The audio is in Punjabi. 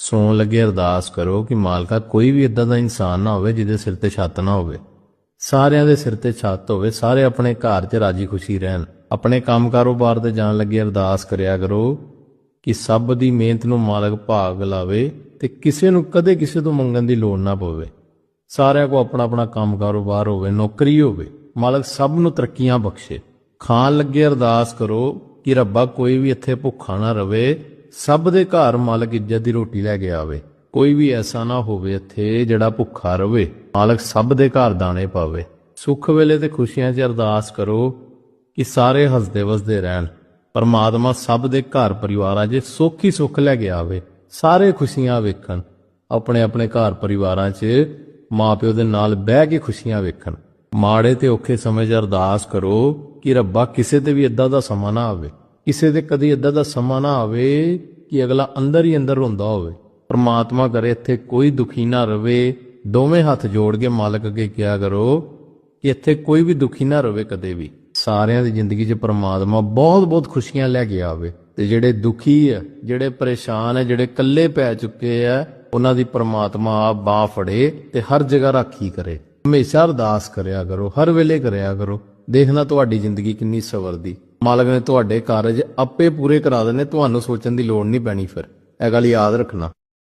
ਸੌਣ ਲੱਗੇ ਅਰਦਾਸ ਕਰੋ ਕਿ ਮਾਲਕਾ ਕੋਈ ਵੀ ਇਦਾਂ ਦਾ ਇਨਸਾਨ ਨਾ ਹੋਵੇ ਜਿਹਦੇ ਸਿਰ ਤੇ ਛੱਤ ਨਾ ਹੋਵੇ। ਸਾਰਿਆਂ ਦੇ ਸਿਰ ਤੇ ਛੱਤ ਹੋਵੇ, ਸਾਰੇ ਆਪਣੇ ਘਰ 'ਚ ਰਾਜੀ ਖੁਸ਼ੀ ਰਹਿਣ। ਆਪਣੇ ਕੰਮ ਕਾਰੋਬਾਰ ਤੇ ਜਾਣ ਲੱਗੇ ਅਰਦਾਸ ਕਰਿਆ ਕਰੋ ਕਿ ਸਭ ਦੀ ਮਿਹਨਤ ਨੂੰ ਮਾਲਕ ਭਾਗ ਲਾਵੇ ਤੇ ਕਿਸੇ ਨੂੰ ਕਦੇ ਕਿਸੇ ਤੋਂ ਮੰਗਣ ਦੀ ਲੋੜ ਨਾ ਪਵੇ। ਸਾਰਿਆਂ ਕੋ ਆਪਣਾ ਆਪਣਾ ਕੰਮ ਕਾਰੋਬਾਰ ਹੋਵੇ, ਨੌਕਰੀ ਹੋਵੇ, ਮਾਲਕ ਸਭ ਨੂੰ ਤਰੱਕੀਆਂ ਬਖਸ਼ੇ। ਖਾਣ ਲੱਗੇ ਅਰਦਾਸ ਕਰੋ ਕਿ ਰੱਬਾ ਕੋਈ ਵੀ ਇੱਥੇ ਭੁੱਖਾ ਨਾ ਰਵੇ ਸਭ ਦੇ ਘਰ ਮਾਲਕ ਇੱਜ਼ਤ ਦੀ ਰੋਟੀ ਲੈ ਕੇ ਆਵੇ। ਕੋਈ ਵੀ ਐਸਾ ਨਾ ਹੋਵੇ ਇੱਥੇ ਜਿਹੜਾ ਭੁੱਖਾ ਰਵੇ। ਮਾਲਕ ਸਭ ਦੇ ਘਰ ਦਾਣੇ ਪਾਵੇ। ਸੁੱਖ ਵੇਲੇ ਤੇ ਖੁਸ਼ੀਆਂ 'ਚ ਅਰਦਾਸ ਕਰੋ ਕਿ ਸਾਰੇ ਹੱਸਦੇ ਵਸਦੇ ਰਹਿਣ। ਪਰਮਾਤਮਾ ਸਭ ਦੇ ਘਰ ਪਰਿਵਾਰਾਂ 'ਚ ਸੁੱਖ ਹੀ ਸੁੱਖ ਲੈ ਕੇ ਆਵੇ। ਸਾਰੇ ਖੁਸ਼ੀਆਂ ਵੇਖਣ। ਆਪਣੇ ਆਪਣੇ ਘਰ ਪਰਿਵਾਰਾਂ 'ਚ ਮਾਪਿਓ ਦੇ ਨਾਲ ਬਹਿ ਕੇ ਖੁਸ਼ੀਆਂ ਵੇਖਣ। ਮਾੜੇ ਤੇ ਔਖੇ ਸਮੇਂ 'ਚ ਅਰਦਾਸ ਕਰੋ ਕਿ ਰੱਬਾ ਕਿਸੇ ਤੇ ਵੀ ਇਦਾਂ ਦਾ ਸਮਾਂ ਨਾ ਆਵੇ। ਕਿਸੇ ਤੇ ਕਦੀ ਇਦਾਂ ਦਾ ਸਮਾਂ ਨਾ ਆਵੇ ਕਿ ਅਗਲਾ ਅੰਦਰ ਹੀ ਅੰਦਰ ਰੋਂਦਾ ਹੋਵੇ। ਪਰਮਾਤਮਾ ਕਰੇ ਇੱਥੇ ਕੋਈ ਦੁਖੀ ਨਾ ਰਵੇ। ਦੋਵੇਂ ਹੱਥ ਜੋੜ ਕੇ ਮਾਲਕ ਅੱਗੇ ਕਿਹਾ ਕਰੋ ਕਿ ਇੱਥੇ ਕੋਈ ਵੀ ਦੁਖੀ ਨਾ ਰਵੇ ਕਦੇ ਵੀ। ਸਾਰਿਆਂ ਦੀ ਜ਼ਿੰਦਗੀ 'ਚ ਪ੍ਰਮਾਤਮਾ ਬਹੁਤ-ਬਹੁਤ ਖੁਸ਼ੀਆਂ ਲੈ ਕੇ ਆਵੇ। ਤੇ ਜਿਹੜੇ ਦੁਖੀ ਆ, ਜਿਹੜੇ ਪਰੇਸ਼ਾਨ ਆ, ਜਿਹੜੇ ਇਕੱਲੇ ਪੈ ਚੁੱਕੇ ਆ, ਉਹਨਾਂ ਦੀ ਪਰਮਾਤਮਾ ਆ ਬਾਹ ਫੜੇ ਤੇ ਹਰ ਜਗ੍ਹਾ ਰਾਖੀ ਕਰੇ। ਹਮੇਸ਼ਾ ਅਰਦਾਸ ਕਰਿਆ ਕਰੋ, ਹਰ ਵੇਲੇ ਕਰਿਆ ਕਰੋ। ਦੇਖਣਾ ਤੁਹਾਡੀ ਜ਼ਿੰਦਗੀ ਕਿੰਨੀ ਸਵਰਦੀ। ਮਾਲਕ ਨੇ ਤੁਹਾਡੇ ਕਾਰਜ ਆਪੇ ਪੂਰੇ ਕਰਾ ਦੇਣੇ, ਤੁਹਾਨੂੰ ਸੋਚਣ ਦੀ ਲੋੜ ਨਹੀਂ ਪੈਣੀ ਫਿਰ। ਇਹ ਗੱਲ ਯਾਦ ਰੱਖਣਾ।